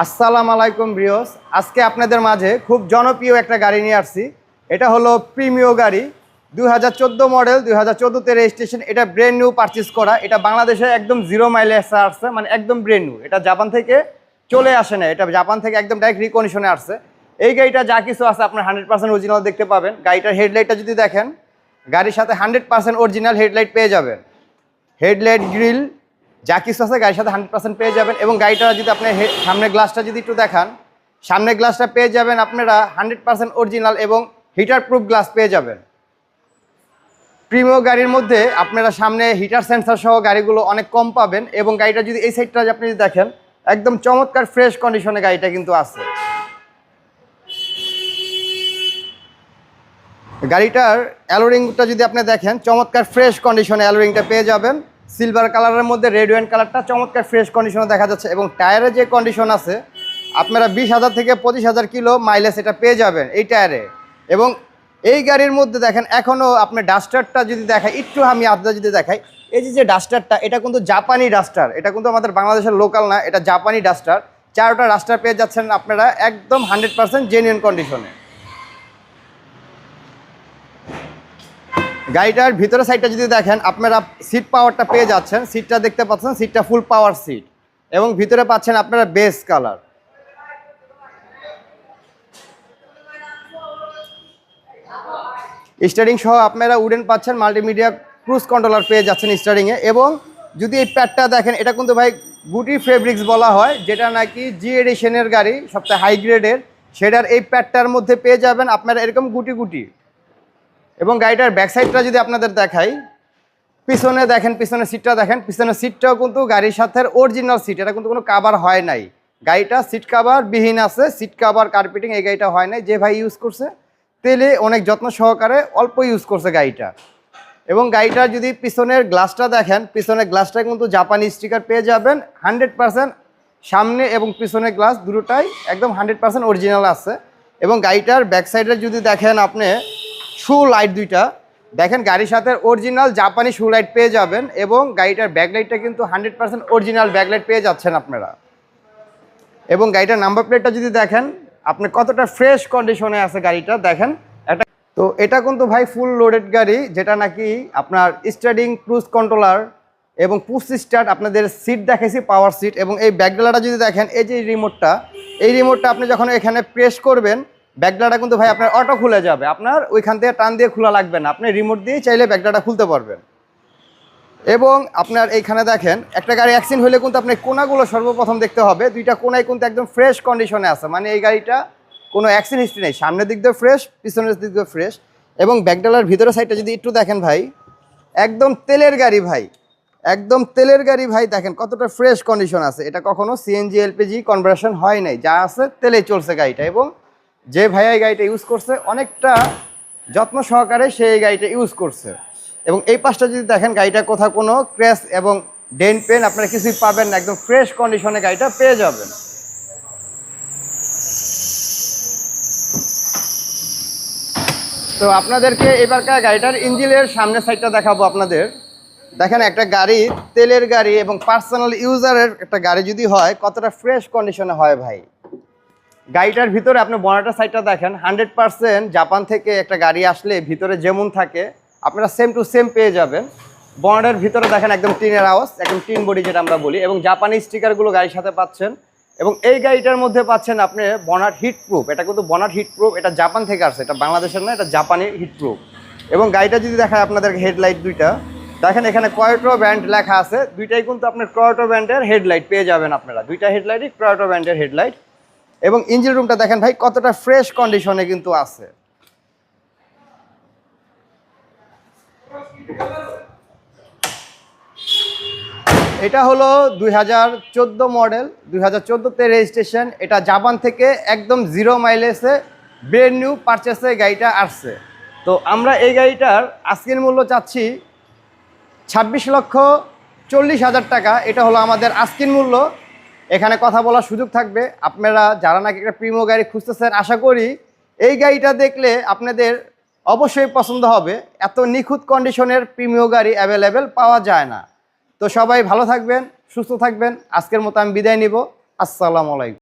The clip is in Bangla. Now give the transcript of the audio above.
আসসালামু আলাইকুম ব্রিয়স আজকে আপনাদের মাঝে খুব জনপ্রিয় একটা গাড়ি নিয়ে আসছি। এটা হলো প্রিমিয় গাড়ি, দুই হাজার চোদ্দ মডেল, দুই হাজার চোদ্দোতে রেজিস্ট্রেশন এটা ব্রেন নিউ পারচেস করা। এটা বাংলাদেশে একদম জিরো মাইলে আসছে মানে একদম ব্রেন নিউ এটা জাপান থেকে চলে আসে না, এটা জাপান থেকে একদম ডাইরেক্ট রিকন্ডিশনে আসছে। এই গাড়িটা যা কিছু আছে আপনার হান্ড্রেড পার্সেন্ট অরিজিনাল দেখতে পাবেন। গাড়িটার হেডলাইটটা যদি দেখেন, গাড়ির সাথে হান্ড্রেড পার্সেন্ট অরিজিনাল হেডলাইট পেয়ে যাবেন। হেডলাইট গ্রিল যা কিছু আছে গাড়ির সাথে হান্ড্রেড পার্সেন্ট পেয়ে যাবেন এবং গাড়িটা যদি আপনি সামনের গ্লাসটা যদি একটু দেখান, সামনের গ্লাসটা পেয়ে যাবেন আপনারা হান্ড্রেড পার্সেন্ট অরিজিনাল এবং হিটার প্রুফ গ্লাস পেয়ে যাবেন। প্রিমিয় গাড়ির মধ্যে আপনারা সামনে হিটার সেন্সার সহ গাড়িগুলো অনেক কম পাবেন এবং গাড়িটা যদি এই সাইডটা আপনি যদি দেখেন, একদম চমৎকার ফ্রেশ কন্ডিশনে গাড়িটা কিন্তু আছে। গাড়িটার অ্যালোরিংটা যদি আপনি দেখেন, চমৎকার ফ্রেশ কন্ডিশনে অ্যালোরিংটা পেয়ে যাবেন। সিলভার কালারের মধ্যে রেড ওয়াইন কালারটা চমৎকার ফ্রেশ কন্ডিশনে দেখা যাচ্ছে এবং টায়ারের যে কন্ডিশন আছে, আপনারা বিশ হাজার থেকে পঁচিশ হাজার কিলো মাইলেজ এটা পেয়ে যাবেন এই টায়ারে এবং এই গাড়ির মধ্যে দেখেন এখনও আপনার ডাস্টারটা যদি দেখাই, একটু আমি আদা যদি দেখাই, এই যে যে ডাস্টারটা এটা কিন্তু জাপানি ডাস্টার এটা কিন্তু আমাদের বাংলাদেশের লোকাল না, এটা জাপানি ডাস্টার চারটা ডাস্টার পেয়ে যাচ্ছেন আপনারা একদম হান্ড্রেড পার্সেন্ট জেনুইন কন্ডিশনে গাড়িটার ভিতরে সাইডটা যদি দেখেন, আপনারা সিট পাওয়ারটা পেয়ে যাচ্ছেন সিটটা দেখতে পাচ্ছেন সিটটা ফুল পাওয়ার সিট এবং ভিতরে পাচ্ছেন আপনারা বেস কালার স্টারিং সহ আপনারা উডেন পাচ্ছেন মাল্টিমিডিয়া ক্রুজ কন্ট্রোলার পেয়ে যাচ্ছেন স্টারিংয়ে এবং যদি এই প্যাডটা দেখেন, এটা কিন্তু ভাই গুটি ফেব্রিক্স বলা হয়, যেটা নাকি জি এডিশনের গাড়ি, সবচেয়ে হাই গ্রেডের সেটার এই প্যাডটার মধ্যে পেয়ে যাবেন, আপনারা এরকম গুটি গুটি। এবং গাড়িটার ব্যাক সাইডটা যদি আপনাদের দেখাই, পিছনে দেখেন, পিছনের সিটটা দেখেন, পিছনের সিটটাও কিন্তু গাড়ির সাথে অরিজিনাল সিট এটা কিন্তু কোনো কাভার হয় নাই। গাড়িটা সিট কাভার বিহীন আছে সিট কাভার কার্পেটিং এই গাড়িটা হয় নাই, যে ভাই ইউজ করছে, তেলে অনেক যত্ন সহকারে অল্প ইউজ করছে গাড়িটা। এবং গাড়িটার যদি পিছনের গ্লাসটা দেখেন, পিছনের গ্লাসটা কিন্তু জাপানি স্টিকার পেয়ে যাবেন হান্ড্রেড পার্সেন্ট সামনে এবং পিছনের গ্লাস দুটোটাই একদম হান্ড্রেড পার্সেন্ট অরিজিনাল আছে। এবং গাড়িটার ব্যাক সাইডে যদি দেখেন আপনি শু লাইট দুইটা। দেখেন গাড়ির সাথে অরিজিনাল জাপানি শু লাইট পেয়ে যাবেন এবং গাড়িটার ব্যাকলাইটটা কিন্তু হান্ড্রেড পার্সেন্ট অরিজিনাল ব্যাকলাইট পেয়ে যাচ্ছেন আপনারা। এবং গাড়িটার নাম্বার প্লেটটা যদি দেখেন, আপনি কতটা ফ্রেশ কন্ডিশনে আছে গাড়িটা, দেখেন। একটা তো এটা কিন্তু ভাই ফুল লোডেড গাড়ি, যেটা নাকি আপনার স্টার্টিং ক্রুজ কন্ট্রোলার এবং পুশ স্টার্ট আপনাদের সিট দেখেছি পাওয়ার সিট এবং এই ব্যাকডালাটা যদি দেখেন, এই যে রিমোটটা এই রিমোটটা আপনি যখন এখানে প্রেস করবেন ব্যাকডালাটা কিন্তু ভাই আপনার অটো খুলে যাবে। আপনার ওইখান থেকে টান দিয়ে খোলা লাগবে না। আপনি রিমোট দিয়ে চাইলে ব্যাকডালাটা খুলতে পারবেন। এবং আপনার এইখানে দেখেন, একটা গাড়ি অ্যাক্সিডেন্ট হলে কিন্তু আপনি কোনাগুলো সর্বপ্রথম দেখতে হবে। দুইটা কোনায় কিন্তু একদম ফ্রেশ কন্ডিশনে আছে। মানে এই গাড়িটা কোনো অ্যাক্সিডেন্ট হিস্ট্রি নেই। সামনের দিক দিয়ে ফ্রেশ পিছনের দিক দিয়ে ফ্রেশ এবং ব্যাকডালার ভিতরের সাইডটা যদি একটু দেখেন ভাই, একদম তেলের গাড়ি ভাই। একদম তেলের গাড়ি ভাই, দেখেন কতটা ফ্রেশ কন্ডিশন আছে। এটা কখনো সিএনজি এলপিজি কনভার্সন হয় নাই। যা আছে তেলে চলছে গাড়িটা। এবং যে ভাইয়া এই গাড়িটা ইউজ করছে, অনেকটা যত্ন সহকারে সে এই গাড়িটা ইউজ করছে। এবং এই পাশটা যদি দেখেন, গাড়িটা কোথাও কোনো ক্র্যাশ এবং ডেন পেন আপনারা কিছুই পাবেন না, একদম ফ্রেশ কন্ডিশনে গাড়িটা পেয়ে যাবেন। তো আপনাদেরকে এবারকার গাড়িটার ইঞ্জিনের সামনের সাইডটা দেখাবো আপনাদের। দেখেন, একটা গাড়ি, তেলের গাড়ি এবং পার্সোনাল ইউজারের একটা গাড়ি যদি হয়, কতটা ফ্রেশ কন্ডিশনে হয় ভাই? গাড়িটার ভিতরে আপনি বনাটার সাইডটা দেখেন হান্ড্রেড পার্সেন্ট জাপান থেকে একটা গাড়ি আসলে ভিতরে যেমন থাকে, আপনারা সেম টু সেম পেয়ে যাবেন। বনাটের ভিতরে দেখেন একদম টিনের হাউস একদম টিন বডি যেটা আমরা বলি, এবং জাপানি স্টিকারগুলো গাড়ির সাথে পাচ্ছেন। এবং এই গাড়িটার মধ্যে পাচ্ছেন আপনি বনাট হিট প্রুফ এটা কিন্তু বনাট হিট প্রুফ এটা জাপান থেকে আসছে, এটা বাংলাদেশের না, এটা জাপানি হিট প্রুফ এবং গাড়িটা যদি দেখায় আপনাদের হেডলাইট দুইটা, দেখেন এখানে কয়টো ব্যান্ড লেখা আছে, দুইটাই কিন্তু আপনার ক্রয়টো ব্যান্ডের হেডলাইট পেয়ে যাবেন আপনারা। দুইটা হেডলাইটই ক্রয়টো ব্যান্ডের হেডলাইট এবং ইঞ্জিন রুমটা দেখেন ভাই, কতটা ফ্রেশ কন্ডিশনে কিন্তু আছে। এটা হলো দুই হাজার চোদ্দ মডেল, দুই হাজার চোদ্দোতে রেজিস্ট্রেশন এটা জাপান থেকে একদম জিরো মাইলেজে ব্রেন নিউ পারচেসে গাড়িটা আসছে। তো আমরা এই গাড়িটার আজকের মূল্য চাচ্ছি ছাব্বিশ লক্ষ চল্লিশ হাজার টাকা, এটা হলো আমাদের আজকের মূল্য। এখানে কথা বলার সুযোগ থাকবে। আপনারা যারা নাকি একটা প্রিমো গাড়ি খুঁজতেছেন, আশা করি এই গাড়িটা দেখলে আপনাদের অবশ্যই পছন্দ হবে। এত নিখুঁত কন্ডিশনের প্রিমিয় গাড়ি অ্যাভেলেবেল পাওয়া যায় না। তো সবাই ভালো থাকবেন, সুস্থ থাকবেন। আজকের মতো আমি বিদায় নিব। আসসালামু আলাইকুম।